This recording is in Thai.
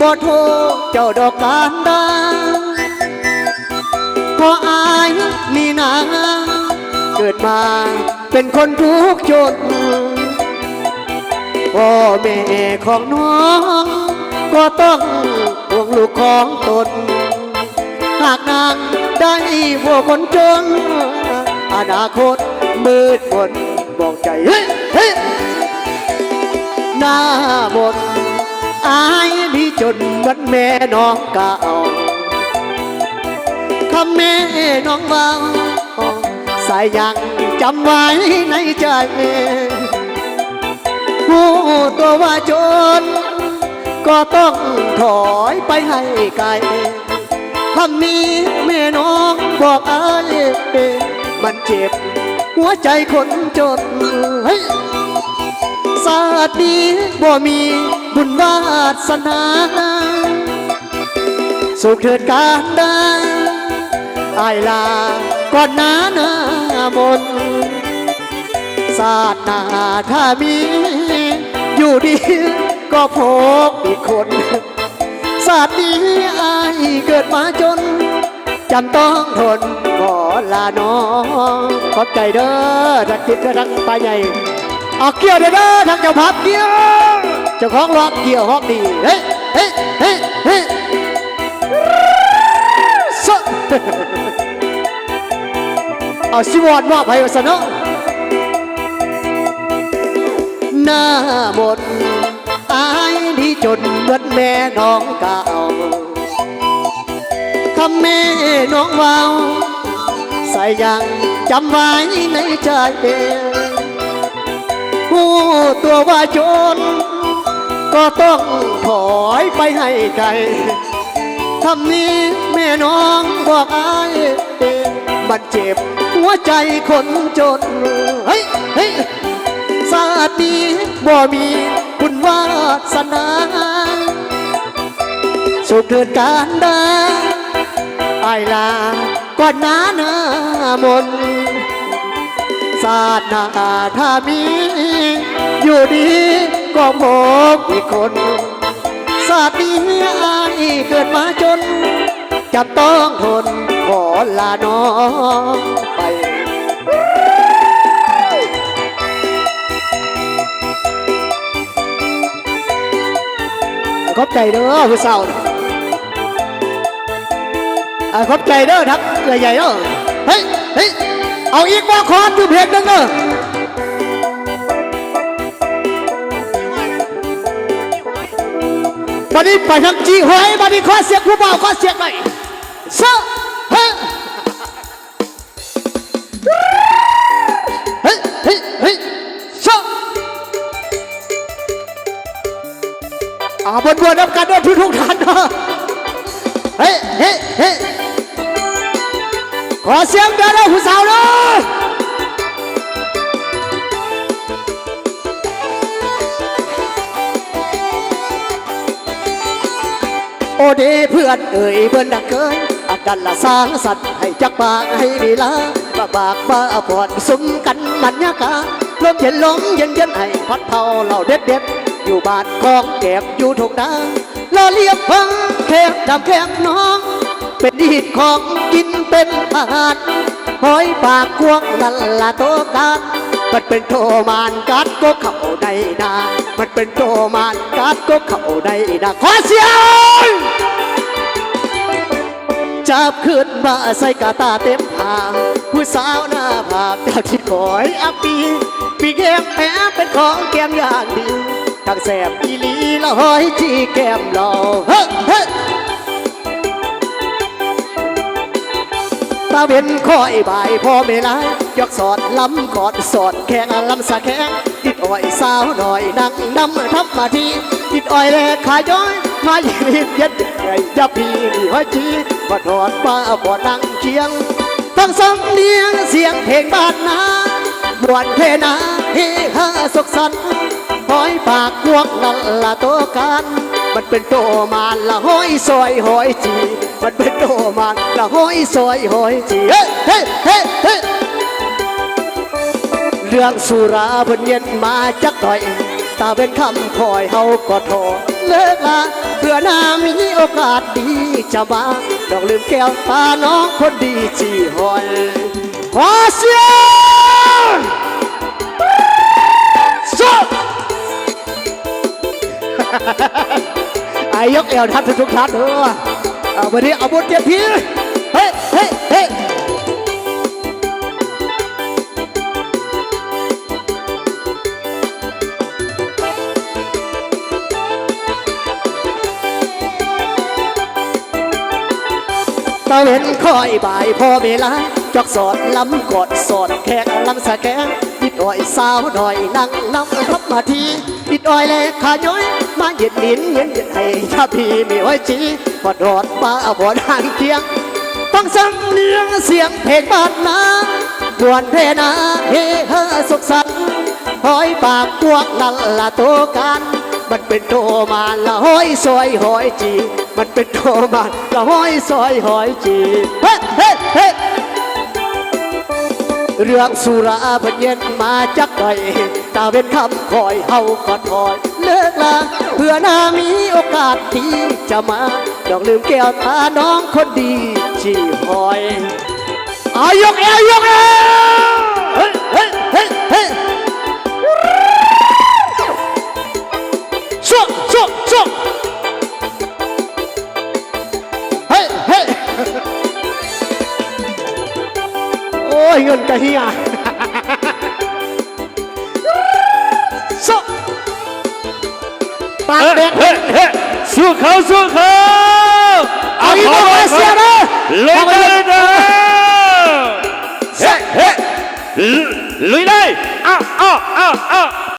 บ่โทเจ้าดอกการดาเพราะอายนี่นาเกิดมาเป็นคนทุกข์จนพ่อแม่ของน้อง ก็ต้องห่วงลูกของตน หากนางได้พวกคนจนอนาคตมืดมนบอกใจ เฮ้ยเฮ้ยหน้าบนายที่จนเหมือนแม่น้องเก่าคำแม่น้องเบาสายยังจำไว้ในใจผู้ตัวว่าจน ก็ต้องถอยไปให้ไกลคำนี้แม่น้องบอกอายมันเจ็บ หัวใจคนจนเฮ้ยศาสตร์นี้บ่มี บุญวาสนาสุขเถิดการดาอายลาก่อนหน้านามนศาสนาถ้ามี อยู่ดีก็พบอีกคนศาสตร์นี้อายเกิดมาจนจำต้องทนขอลาน้องขอบใจเด้อทักจิตทักปลาใหญ่ออกเกี่ยวเด้อเด้อทางเจ้าพับเกี่ยว เจ้าของล็อกเกี่ยวฮอกดี เฮ้ยเฮ้ยเฮ้ยเฮ้ยสะเอาสิวอนว่าไผวะสนะหน้าหมดอายที่จนเหมือนแม่น้องเก่าคำแม่น้องเวาวใส่ยังจำไว้ในใจผู้ตัวว่าจน ก็ต้องถอยไปให้ไกลคำนี้แม่น้องบอกอายมันเจ็บหัวใจคนจน เฮ้ยเฮ้ยศาตีบ่มีคุณวาสนาสุขเถิดการดาไอายลาก่อนหน้าหน้ามนศาสตนาถ้ามี อยู่ดี ก็พบอีกคนศาสตร์นี้อายเกิดมาจน จะต้องทนขอลาน้องไปขอบใจเด้อผู้สาวอ่าขอบใจเด้อทักเกลือใหญ่เด้อเฮ้ยเฮ้ยเอาอีกว่าคอนอยู่เพจหนึงเด้อ บัดนี้ไปทางจีหอยบัดนี้ขอเสียงผู้บ่าวขอเสียงหน่อยเซอเฮ้เฮ้เฮ้เฮ้เซออาบนบนๆนับกันเด้อทุกทุกท่านเด้อเฮ้เฮ้เฮ้ขอเสียงเด้อผู้สาวเลยโดเพื่อนเอ่ยเพื่อนดังเกินอากันละสร้างสัตว์ให้จักปากให้ดีลาบากบากบ้าปอดสุมกันบรรยากาลมเย็นลมเย็นเย็นให้พัดเผาเหล่าเด็ดเด็ดอยู่บ้านของแก็บอยู่ทงนาลอเลียบพังแคบดำแคบน้อง เป็นดีดของกินเป็นอาหารหอยปากกวงนั่นละโตกัน มันเป็นโทมานกัดก็เข้าได้นามันเป็นโทมานกัดก็เข้าได้นาขอเสียงจับขึ้นมาใส่กาตาเต็มผาผู้สาวหน้าผาเจ้าที่คอยอัปปีปีแก้มแอบเป็นของแก้มอย่างดีทั้งแสบอีลีละหอยที่แก้มเราเฮ้เฮ้าเวนคอยบ่ายพ่อเมลายกสอดลำกอดสอดแข่งลำสะแข่งติดอ้อยสาวหน่อยนั่งนำทับมาทีติดอ้อยแลกขายย้อยมาหยิบเย็ดไก่ยับพีมีห้อยจีมาถอดป้าบ่อนั่งเคียงฟังสำเนียงเสียงเพลงบ้านนาบวนเพนาเฮฮาสุขสันต์หอยปากกวกนั่นละโตกัน มันเป็นโตมานละห้อยซอยหอยจี มันเป็นโตมานละห้อยซอยหอยจี เฮ้เฮ้เฮ้เฮ้เรื่องสุราเพิ่นเย็นมาจักหน่อยตาเป็นคำคอยเฮาก็ทอเลิกลาเพื่อหน้ามีโอกาสดีจะมาต้องลืมแก้วตาน้องคนดีจีหอยขอเสียงสู้อ ยกเอวทัดทุกๆทัดเถอเอาวันนี้เอาบทเดียวทีเฮ้ยเฮ้ยเฮ้ยตะเวนคอยบ่ายพอเวลา จอกสอดล้ำกอดสอดแขกล้ำสะแกงดิดอ้อยสาวหน่อยนั่งน้ำทับมาทีดิดอ้อยเลขาย้อยมาเหย็ดลิ้นเย็นเย็นให้ถ้าพี่มีไว้จีพอดอดมาบอดหางเคียง ต้องสำเนียงเสียงเพลงบ้านนาบวนเทนาเฮเฮสุขสันต์หอยปากพวกนั่นละโตกันมันเป็นโทมาละห้อยซอยหอยจี มันเป็นโทมาละห้อยซอยหอยจี เฮ้เฮ้เฮ้ เรื่องสุราเพิ่นเย็นมาจักไก่ตาเป็นคำคอยเฮาก็ถอย เลิกลาเพื่อหน้ามีโอกาสที่จะมาดอกลืมแก้วตาน้องคนดีชีหอยอายกเอวยกเอวเฮ้ยเฮ้ยเฮ้ย ยเงินกะเฮียสู้ปากเฮ้ยเด็กเฮ้ยเฮ้ยสู้เขาสู้เขาเอาอีกขแล้วมาเสียนะลุยได้เลยนะเฮ้ยเฮ้ยลุยเลยอ้าวอ้าวอ้าวอ้าว